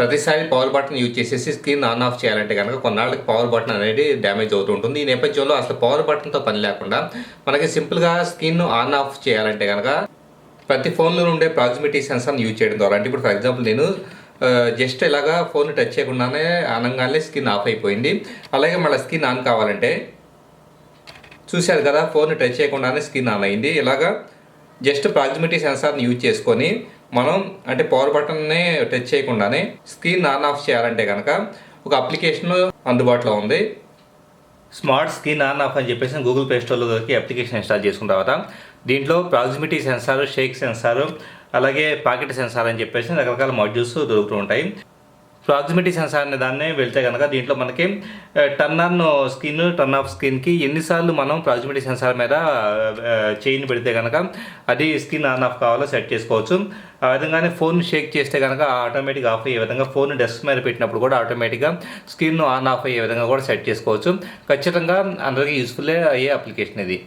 ప్రతిసారి power button use చేసేసి screen on off చేయాలంటే కనుక కొన్నాళ్ళకి పవర్ బటన్ అనేది డ్యామేజ్ అవుతూ ఉంటుంది. ఈ నేపథ్యంలో అసలు పవర్ బటన్తో పని లేకుండా మనకి సింపుల్గా స్క్రీన్ను ఆన్ ఆఫ్ చేయాలంటే కనుక ప్రతి ఫోన్లో ఉండే ప్రాక్సిమిటీ సెన్సార్ని యూజ్ చేయడం ద్వారా. అంటే ఇప్పుడు ఫర్ ఎగ్జాంపుల్ నేను జస్ట్ ఇలాగా ఫోన్ టచ్ చేయకుండానే అనగానే స్క్రీన్ ఆఫ్ అయిపోయింది. అలాగే మళ్ళీ స్క్రీన్ ఆన్ కావాలంటే చూశారు కదా ఫోన్ టచ్ చేయకుండానే స్క్రీన్ ఆన్ అయింది. ఇలాగా జస్ట్ ప్రాక్సిమిటీ సెన్సార్ని యూజ్ చేసుకొని మనం అంటే పవర్ బటన్ని టచ్ చేయకుండానే స్క్రీన్ ఆన్ ఆఫ్ చేయాలంటే కనుక ఒక అప్లికేషన్ అందుబాటులో ఉంది. స్మార్ట్ స్క్రీన్ ఆన్ ఆఫ్ అని చెప్పేసి గూగుల్ ప్లే స్టోర్లోకి అప్లికేషన్ ఇన్స్టాల్ చేసుకున్న తర్వాత దీంట్లో ప్రాక్సిమిటీ సెన్సార్ షేక్ సెన్సార్ అలాగే పాకెట్ సెన్సార్ అని చెప్పేసి రకరకాల మాడ్యూల్స్ దొరుకుతూ ఉంటాయి. ప్రాక్సిమిటీ సెన్సార్ అనే దాన్ని వెళ్తే కనుక దీంట్లో మనకి turn on screen turn off స్కిన్కి ఎన్నిసార్లు మనం ప్రాక్సిమిటీ సెన్సార్ మీద చైన్ పెడితే కనుక అది స్కిన్ ఆన్ ఆఫ్ కావాలో సెట్ చేసుకోవచ్చు. ఆ విధంగానే ఫోన్ షేక్ చేస్తే కనుక ఆటోమేటిక్ ఆఫ్ అయ్యే విధంగా ఫోన్ డెస్క్ మీద పెట్టినప్పుడు కూడా ఆటోమేటిక్గా స్క్రీన్ ఆన్ ఆఫ్ అయ్యే విధంగా కూడా సెట్ చేసుకోవచ్చు. ఖచ్చితంగా అందరికీ యూస్ఫుల్ అయ్యే అప్లికేషన్ ఇది.